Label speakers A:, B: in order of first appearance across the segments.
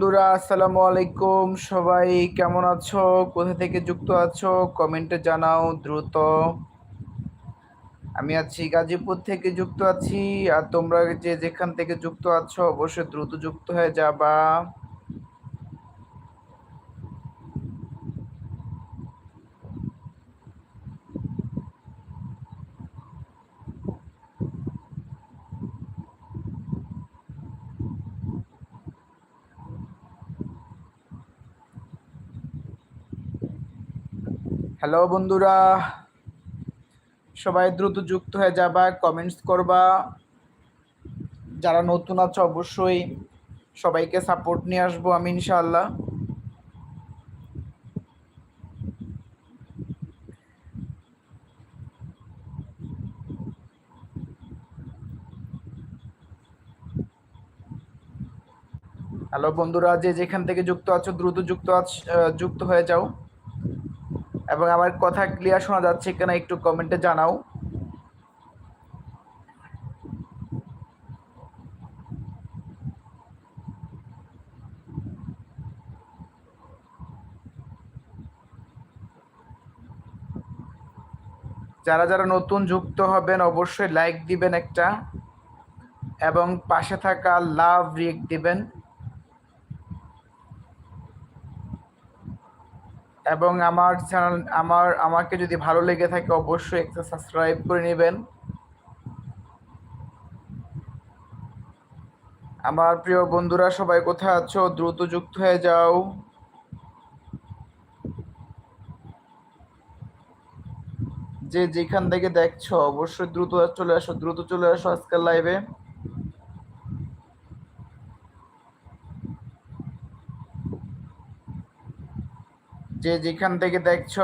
A: বন্ধুরা, আসসালামু আলাইকুম। সবাই কেমন আছো? কোথা থেকে যুক্ত আছো? কমেন্টে জানাও দ্রুত। আমি আছি গাজীপুর থেকে যুক্ত আছি। আর তোমরা যে যেখান থেকে যুক্ত আছো, অবশ্যই দ্রুত যুক্ত হয়ে যাবা। হ্যালো বন্ধুরা, সবাই দ্রুত যুক্ত হয়ে যাবা কমেন্টস করবা। যারা নতুন আছে অবশ্যই সবাইকে সাপোর্ট নিয়ে আসব আমি ইনশাআল্লাহ। হ্যালো বন্ধুরা, যে যেখান থেকে যুক্ত আছো দ্রুত যুক্ত আছ যুক্ত হয়ে যাও। এবং আমার কথা ক্লিয়ার শোনা যাচ্ছে কিনা একটু কমেন্টে জানাও। যারা যারা নতুন যুক্ত হবেন, অবশ্যই লাইক দিবেন একটা, এবং পাশে থাকা লাভ রিক দিবেন। এবং আমার চ্যানেল আমার, আমাকে যদি ভালো লেগে থাকে অবশ্যই একটা সাবস্ক্রাইব করে নেবেন। আমার প্রিয় বন্ধুরা, সবাই কোথায় আছো? দ্রুত যুক্ত হয়ে যাও। যে যেখান থেকে দেখছ, অবশ্যই দ্রুত চলে আসো, দ্রুত চলে আসো আজকের লাইভে যে যেখান থেকে দেখছ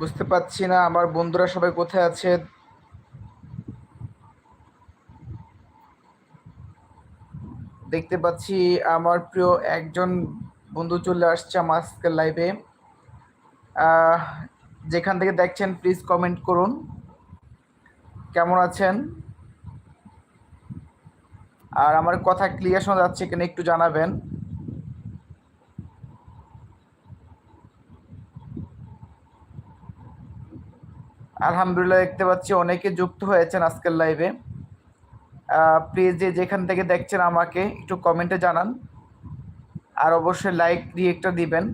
A: বুঝতে পারছি না আমার বন্ধুরা সবাই কোথায় আছে? দেখতে পাচ্ছি আমার প্রিয় একজন বন্ধু চলে আসছে আমার আজকের লাইভে যেখান থেকে দেখছেন প্লিজ কমেন্ট করুন। কেমন আছেন? আর আমার কথা ক্লিয়ার শোনা যাচ্ছে কিনা একটু জানাবেন। আলহামদুলিল্লাহ, দেখতে পাচ্ছি অনেকে যুক্ত হয়েছেন আজকের লাইভে প্লিজ যে যেখান থেকে দেখছেন আমাকে, একটু কমেন্টে জানান। আর অবশ্যই লাইক রিয়েক্টটা দিবেন।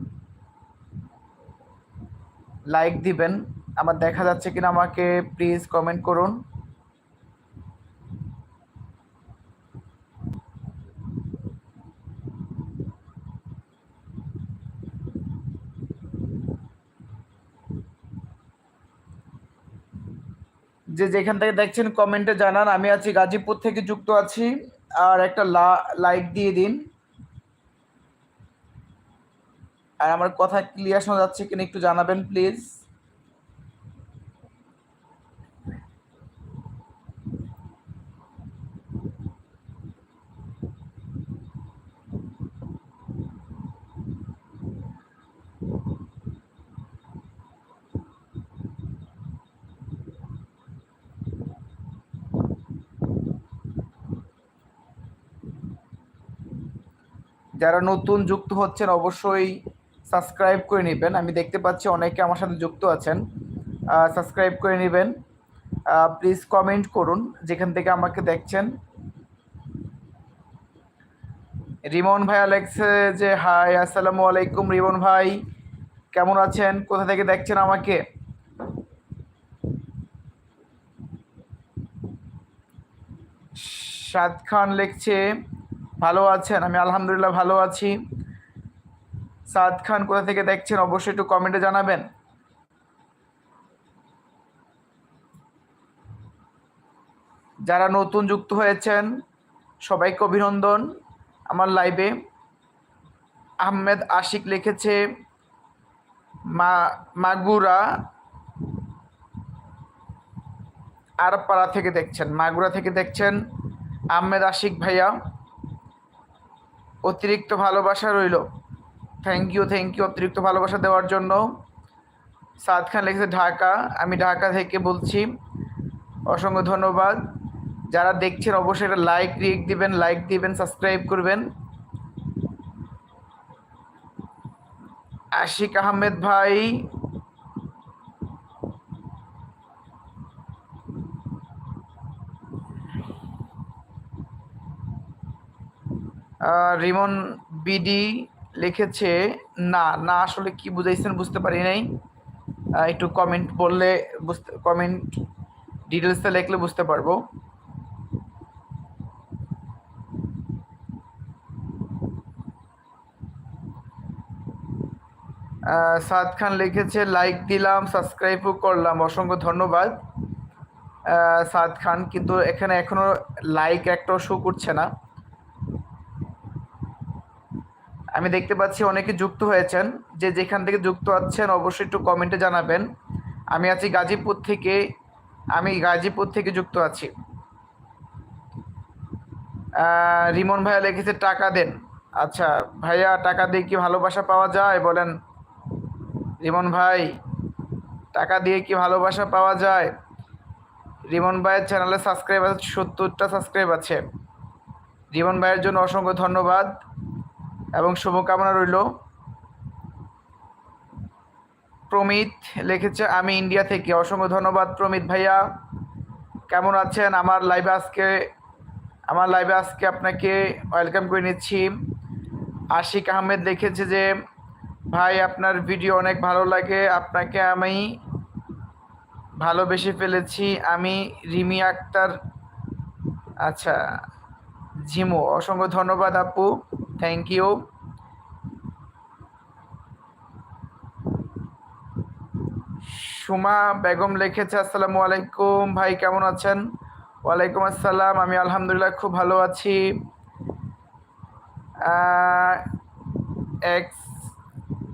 A: লাইক দিবেন। আমার দেখা যাচ্ছে কিনা আমাকে প্লিজ কমেন্ট করুন। যে যেখান থেকে দেখছেন কমেন্টে জানান। আমি আছি গাজীপুর থেকে যুক্ত আছি। আর একটা লাইক দিয়ে দিন। আর আমার কথা ক্লিয়ার শোনা যাচ্ছে কিনা একটু জানাবেন প্লিজ যারা নতুন যুক্ত হচ্ছেন অবশ্যই সাবস্ক্রাইব করে নেবেন। আমি দেখতে পাচ্ছি অনেকে আমার সাথে যুক্ত আছেন। সাবস্ক্রাইব করে নেবেন। প্লিজ কমেন্ট করুন যেখান থেকে আমাকে দেখছেন। রিমন ভাই আলেক্সে যে হাই আসসালামু আলাইকুম রিমন ভাই। কেমন আছেন? কোথা থেকে দেখছেন আমাকে? সাদ খান লিখছে ভালো আছেন? আমি আলহামদুলিল্লাহ ভালো আছি। সাদ খান, কোথা থেকে দেখছেন? অবশ্যই একটু কমেন্টে জানাবেন। যারা নতুন যুক্ত হয়েছেন, সবাইকে অভিনন্দন। আমার লাইভে আহমেদ আশিক লিখেছে, মা, মাগুরা আরপাড়া থেকে দেখছেন। মাগুরা থেকে দেখছেন আহমেদ আশিক ভাইয়া। অতিরিক্ত ভালোবাসা রইল। থ্যাংক ইউ থ্যাংক ইউ অতিরিক্ত ভালোবাসা দেওয়ার জন্য। সাদ খান লিখেছে, ঢাকা। আমি ঢাকা থেকে বলছি, অসংখ্য ধন্যবাদ। যারা দেখছেন, অবশ্যই একটা লাইক রিয়েক্ট দিবেন লাইক দিবেন সাবস্ক্রাইব করবেন। আশিক আহমেদ ভাই রিমন বিডি লিখেছে, না না, আসলে কি বুঝাইছেন বুঝতে পারি নাই। একটু কমেন্ট বললে বুঝতে কমেন্ট ডিটেলসটা লিখলে বুঝতে পারব। সাদ খান লিখেছে লাইক দিলাম সাবস্ক্রাইবও করলাম, অসংখ্য ধন্যবাদ। সাদ খান, কিন্তু এখানে এখনও লাইক একটাও শো করছে না। আমি দেখতে পাচ্ছি অনেকে যুক্ত হয়েছেন, যে যেখান থেকে যুক্ত আছেন অবশ্যই একটু কমেন্টে জানাবেন। আমি আছি গাজীপুর থেকে, আমি গাজীপুর থেকে যুক্ত আছি। রিমন ভাইয়া লিখেছে, টাকা দেন। আচ্ছা ভাইয়া, টাকা দিয়ে কি ভালোবাসা পাওয়া যায়? বলেন, রিমন ভাই, টাকা দিয়ে কি ভালোবাসা পাওয়া যায়? রিমন ভাইয়ের চ্যানেলে সাবস্ক্রাইব আছে, সত্তরটা সাবস্ক্রাইব আছে। রিমন ভাইয়ের জন্য অসংখ্য ধন্যবাদ। এবং শুভকামনা রইল। প্রমিত লিখেছে, আমি ইন্ডিয়া থেকে। অসংখ্য ধন্যবাদ প্রমিত ভাইয়া। কেমন আছেন? আমার লাইভে আজকে, আমার লাইভে আজকে আপনাকে ওয়েলকাম করে নিচ্ছি। আশিক আহমেদ লিখেছে যে, ভাই, আপনার ভিডিও অনেক ভালো লাগে। আপনাকে আমি ভালোবেসে ফেলেছি। আমি রিমি আক্তার। আচ্ছা ঝিমু অসংখ্য ধন্যবাদ আপু। থ্যাংক ইউ সুমা বেগম লিখেছে, আসসালামু আলাইকুম। ভাই, কেমন আছেন? ওয়ালাইকুম আসসালাম। আমি আলহামদুলিল্লাহ খুব ভালো আছি। এক্স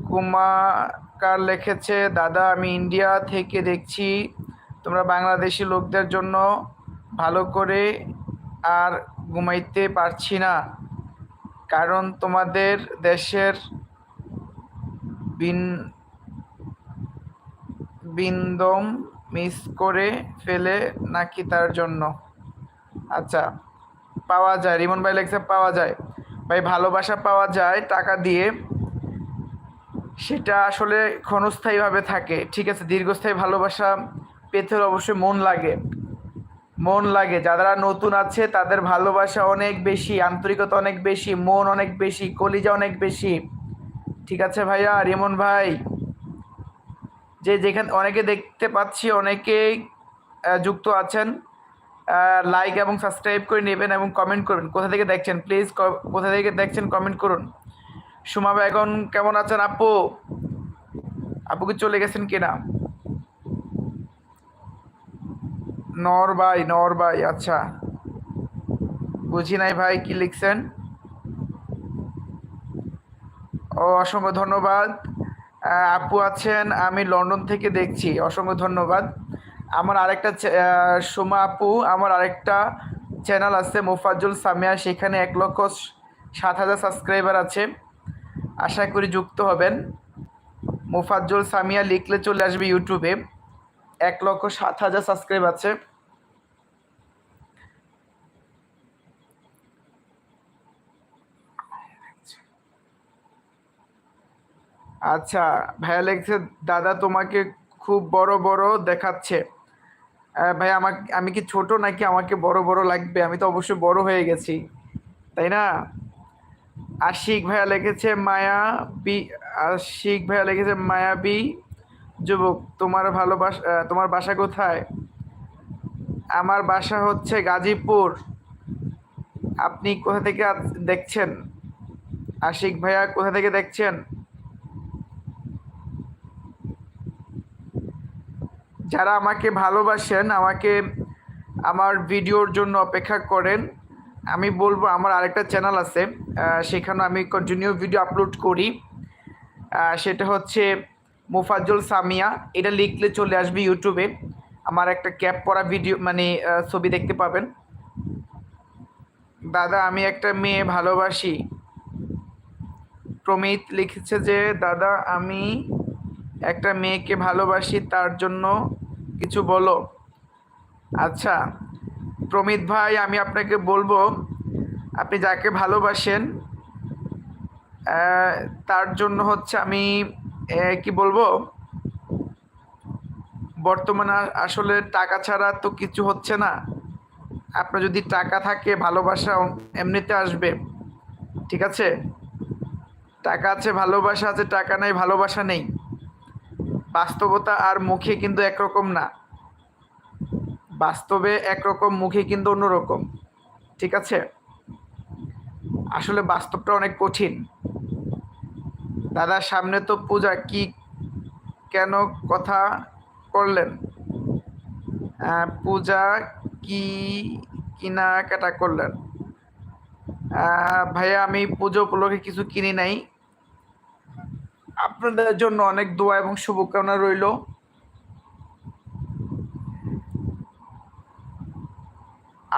A: কুমাকার লিখেছে, দাদা, আমি ইন্ডিয়া থেকে দেখছি। তোমরা বাংলাদেশি লোকদের জন্য ভালো করে আর ঘুমাইতে পারছি না। কারণ তোমাদের দেশের বিন বিন্দম মিস করে ফেলে নাকি তার জন্য? আচ্ছা পাওয়া যায়। রিমন ভাই লেখছে পাওয়া যায়। ভাই, ভালোবাসা পাওয়া যায় টাকা দিয়ে। সেটা আসলে ক্ষণস্থায়ীভাবে থাকে। ঠিক আছে, দীর্ঘস্থায়ী ভালোবাসা পেতে অবশ্যই মন লাগে। মন লাগে। যারা নতুন আছে, তাদের ভালোবাসা অনেক বেশি, আন্তরিকতা অনেক বেশি, মন অনেক বেশি, কলিজা অনেক বেশি। ঠিক আছে ভাইয়া? রিমন ভাই, যে যেখানে অনেকে দেখতে পাচ্ছি, অনেকেই যুক্ত আছেন। লাইক এবং সাবস্ক্রাইব করে নেবেন এবং কমেন্ট করবেন। কোথা থেকে দেখছেন? প্লিজ কোথা থেকে দেখছেন কমেন্ট করুন। সুমা বেগন কেমন আছেন আপু? আপু কি চলে গেছেন কিনা? নর ভাই নর ভাই আচ্ছা। বুঝি নাই ভাই কি লিখছেন? ও, অসংখ্য ধন্যবাদ। আপু আছেন, আমি লন্ডন থেকে দেখছি, অসংখ্য ধন্যবাদ। আমার আরেকটা সোমা আপু, আমার আরেকটা চ্যানেল আছে, মোফাজ্জুল সামিয়া, সেখানে এক লক্ষ সাত হাজার সাবস্ক্রাইবার আছে। আশা করি যুক্ত হবেন। মোফাজ্জুল সামিয়া লিখলে চলে আসবে ইউটিউবে। এক লক্ষ সাত হাজার সাবস্ক্রাইব আছে। আচ্ছা ভাইয়া লিখছে দাদা তোমাকে খুব বড় বড় দেখাচ্ছে। ভাই, আমাকে, আমি কি ছোট নাকি আমাকে বড় বড় লাগবে? আমি তো অবশ্যই বড় হয়ে গেছি, তাই না? আশিক ভাইয়া লেগেছে মায়া বি, আশিক ভাইয়া লেগেছে মায়াবী যুবক, তোমার ভালোবাসা তোমার বাসা কোথায়? আমার বাসা হচ্ছে গাজীপুর। আপনি কোথা থেকে দেখছেন? আশিক ভাইয়া, কোথা থেকে দেখছেন? যারা আমাকে ভালোবাসেন, আমাকে আমার ভিডিওর জন্য অপেক্ষা করেন, আমি বলব আমার আরেকটা চ্যানেল আছে সেখানে আমি কন্টিনিউ ভিডিও আপলোড করি। সেটা হচ্ছে মুফাজ্জল সামিয়া, এটা লিখলে চলে আসবে ইউটিউবে আমার একটা ক্যাপ পরা ভিডিও মানে ছবি দেখতে পাবেন। দাদা, আমি একটা মেয়ে ভালোবাসি। প্রমিত লিখেছে যে, দাদা, আমি একটা মেয়েকে ভালোবাসি, তার জন্য কিছু বলো। আচ্ছা প্রমিত ভাই, আমি আপনাকে বলব, আপনি যাকে ভালোবাসেন তার জন্য হচ্ছে আমি কি বলব? বর্তমানে আসলে টাকা ছাড়া তো কিছু হচ্ছে না। আপনার যদি টাকা থাকে, ভালোবাসা এমনিতে আসবে, ঠিক আছে? টাকা আছে, ভালোবাসা আছে, টাকা নেই, ভালোবাসা নেই। বাস্তবতা আর মুখে কিন্তু একরকম না। বাস্তবে একরকম, মুখে কিন্তু অন্যরকম, ঠিক আছে? আসলে বাস্তবটা অনেক কঠিন। দাদার সামনে তো পূজা, কি কেন কথা করলেন? পূজা কি কেনাকাটা করলেন? ভাইয়া, আমি পুজো উপলক্ষে কিছু কিনি নাই। আপনাদের জন্য অনেক দোয়া এবং শুভকামনা রইল।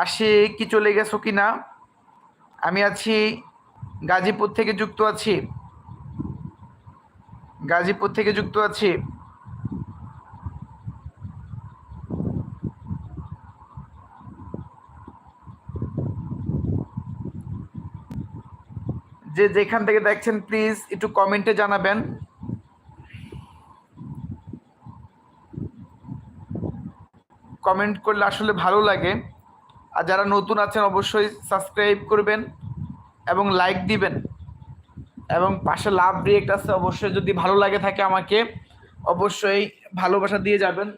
A: আসে, কি চলে গেছো কিনা? আমি আছি গাজীপুর থেকে যুক্ত আছি। গাজীপুর থেকে যুক্ত আছি। যে যেখান থেকে দেখছেন প্লিজ একটু কমেন্টে জানাবেন। কমেন্ট করলে আসলে ভালো লাগে। আর যারা নতুন আছেন, অবশ্যই সাবস্ক্রাইব করবেন এবং লাইক দিবেন। এবং পাশে লাভ রিয়েক্ট আছে, অবশ্যই যদি ভালো লাগে থাকে আমাকে, অবশ্যই ভালোবাসা দিয়ে যাবেন।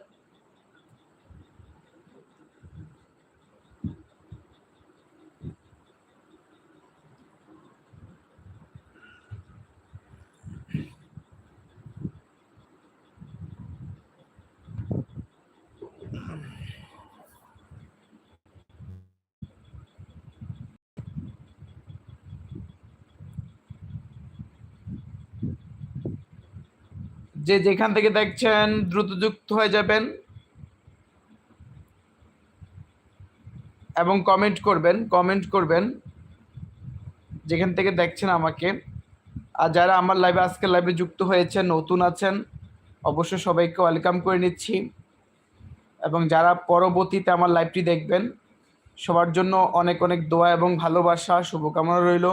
A: যে যেখান থেকে দেখছেন, দ্রুত যুক্ত হয়ে যাবেন এবং কমেন্ট করবেন কমেন্ট করবেন যেখান থেকে দেখছেন আমাকে। আর যারা আমার লাইভে আজকে লাইভে যুক্ত হয়েছেন, নতুন আছেন, অবশ্যই সবাইকে ওয়েলকাম করে নিচ্ছি। এবং যারা পরবর্তীতে আমার লাইভটি দেখবেন, সবার জন্য অনেক অনেক দোয়া এবং ভালোবাসা, শুভকামনা রইল।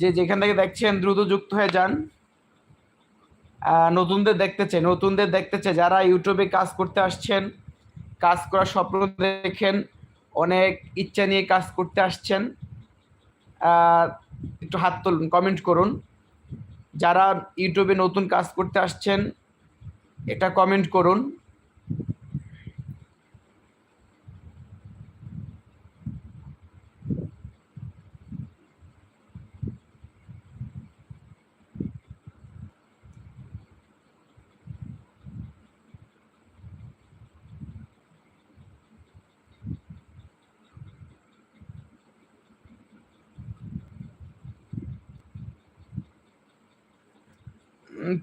A: যে যেখান থেকে দেখছেন দ্রুত যুক্ত হয়ে যান। নতুনদের দেখতে চাই, নতুনদের দেখতে চাই। যারা ইউটিউবে কাজ করতে আসছেন, কাজ করার স্বপ্ন দেখেন, অনেক ইচ্ছা নিয়ে কাজ করতে আসছেন একটু হাত তুলুন কমেন্ট করুন। যারা ইউটিউবে নতুন কাজ করতে আসছেন, এটা কমেন্ট করুন।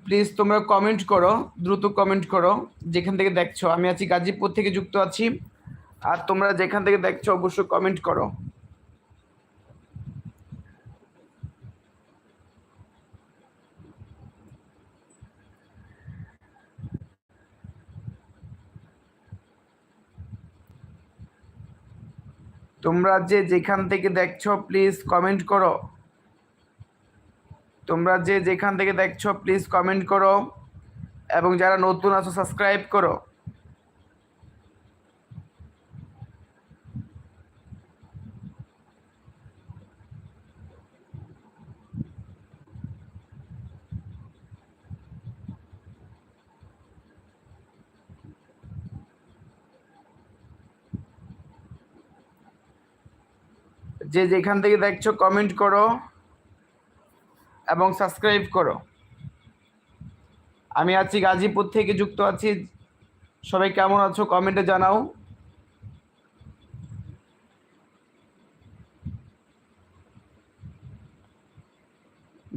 A: প্লিজ তোমরা কমেন্ট করো, দ্রুত কমেন্ট করো, যেখান থেকে দেখছ। আমি আছি গাজীপুর থেকে যুক্ত আছি। আর তোমরা যেখান থেকে দেখছ, অবশ্যই কমেন্ট করো। তোমরা যে যেখান থেকে দেখছ প্লিজ কমেন্ট করো। তোমরা যে যেখান থেকে দেখছ প্লিজ কমেন্ট করো এবং যারা নতুন আছো সাবস্ক্রাইব করো। যে যেখান থেকে দেখছ কমেন্ট করো। এবং সাবস্ক্রাইব করো। আমি আছি গাজীপুর থেকে যুক্ত আছি। সবাই কেমন আছো কমেন্টে জানাও।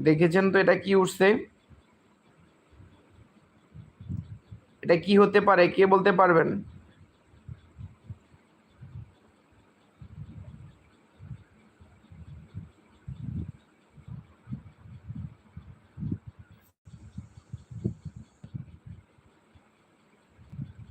A: দেখেছেন তো এটা কি উঠছে? এটা কি হতে পারে? কে বলতে পারবেন?